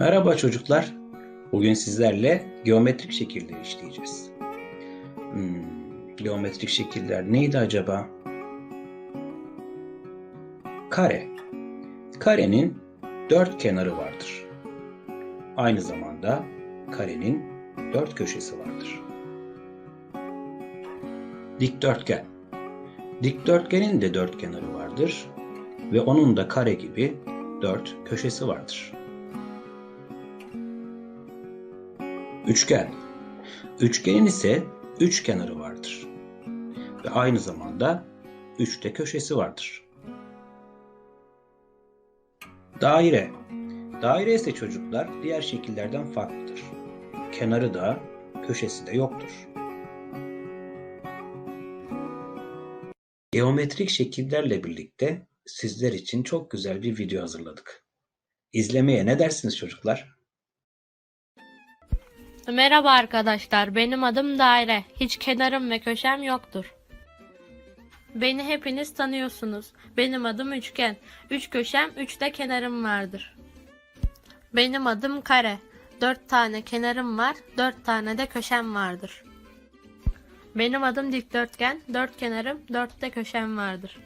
Merhaba çocuklar. Bugün sizlerle geometrik şekilleri işleyeceğiz. Hmm, geometrik şekiller neydi acaba? Kare. Karenin dört kenarı vardır. Aynı zamanda karenin dört köşesi vardır. Dikdörtgen. Dikdörtgenin de dört kenarı vardır ve onun da kare gibi dört köşesi vardır. Üçgen. Üçgenin ise üç kenarı vardır. Ve aynı zamanda üç de köşesi vardır. Daire. Daire ise çocuklar diğer şekillerden farklıdır. Kenarı da köşesi de yoktur. Geometrik şekillerle birlikte sizler için çok güzel bir video hazırladık. İzlemeye ne dersiniz çocuklar? Merhaba arkadaşlar, benim adım Daire. Hiç kenarım ve köşem yoktur. Beni hepiniz tanıyorsunuz. Benim adım Üçgen. Üç köşem, üç de kenarım vardır. Benim adım Kare. Dört tane kenarım var, dört tane de köşem vardır. Benim adım Dikdörtgen. Dört kenarım, dört de köşem vardır.